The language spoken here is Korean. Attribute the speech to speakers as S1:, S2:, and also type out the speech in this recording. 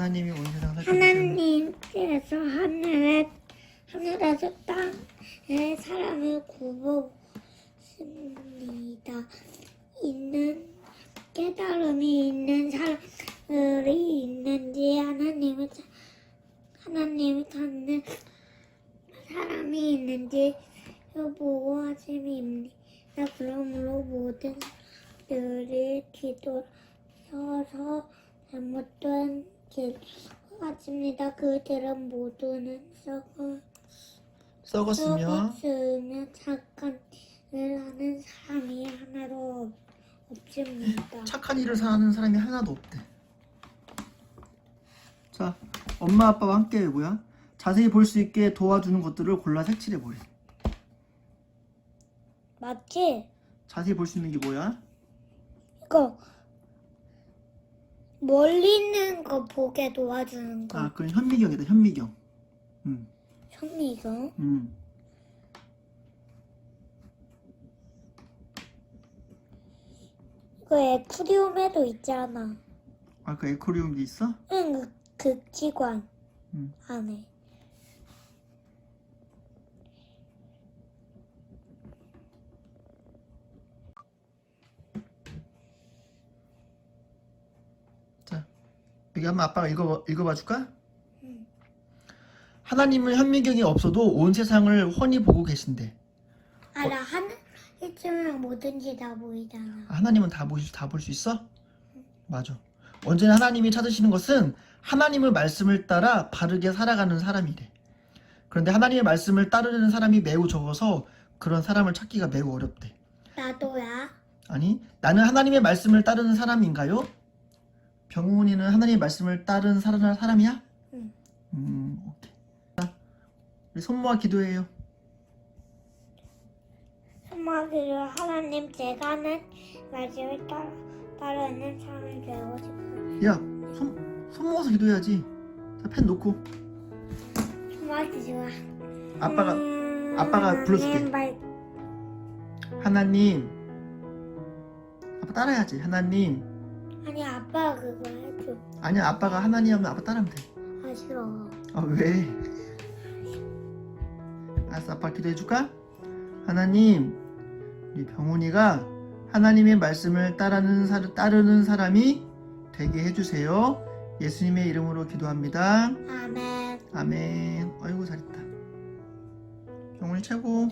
S1: 세상 살펴보세요.
S2: 하나님께서 하늘에 하늘에서 땅에 사람을 구보십니다. 있는 깨달음이 있는 사람들이 있는지 하나님을 찾- 하나님을 찾는 사람이 있는지 보고 하심입니다. 그러므로 모든 사람들이 기도서서 잘못된 길 같습니다. 그들은 모두는 썩어
S1: 썩었으며
S2: 썩었으며 착한 일을 하는 사람이 하나도 없습니다.
S1: 착한 일을 사는 사람이 하나도 없대. 자, 엄마 아빠와 함께 뭐야? 자세히 볼 수 있게 도와주는 것들을 골라 색칠해 보래.
S2: 맞지?
S1: 자세히 볼 수 있는 게 뭐야?
S2: 이거 멀리 있는 거 보게 도와주는 거.
S1: 아, 그건 현미경이다. 현미경. 음,
S2: 현미경.
S1: 음.
S2: 이거 에쿠리움에도 있잖아.
S1: 아, 그 에코리움도 있어?
S2: 응, 그, 그 기관
S1: 음.
S2: 안에.
S1: 자, 여기 한번 아빠가 읽어 읽어봐 줄까?
S2: 응.
S1: 하나님은 현미경이 없어도 온 세상을 훤히 보고 계신대.
S2: 알아, 하늘 일주면 뭐든지 다 보이잖아.
S1: 아, 하나님은 다 보시 다볼 수 있어? 맞아. 언제나 하나님이 찾으시는 것은 하나님의 말씀을 따라 바르게 살아가는 사람이래. 그런데 하나님의 말씀을 따르는 사람이 매우 적어서 그런 사람을 찾기가 매우 어렵대.
S2: 나도야.
S1: 아니, 나는 하나님의 말씀을 따르는 사람인가요? 병훈이는 하나님의 말씀을 따르는 사람, 사람이야?
S2: 응.
S1: 음, 오케이. 자, 우리 손모아 기도해요.
S2: 한마디로 하나님 제가 하는 말씀을 따라, 따르는 사람이 되고 싶어요.
S1: 야, 손, 손 모아서 기도해야지. 자, 펜 놓고.
S2: 한마디 좋아.
S1: 아빠가,
S2: 음,
S1: 아빠가 불러줄게.
S2: 하나님 말-
S1: 하나님. 아빠 따라해야지. 하나님.
S2: 아니 아빠가 그거 해줘.
S1: 아니야, 아빠가 하나님 하면 아빠 따라하면 돼.
S2: 아 싫어.
S1: 아, 왜? 알았어, 아빠 기도해 줄까? 하나님, 우리 병훈이가 하나님의 말씀을 따르는, 사, 따르는 사람이 되게 해주세요. 예수님의 이름으로 기도합니다.
S2: 아멘.
S1: 아멘. 아이고, 잘했다. 병훈이 최고.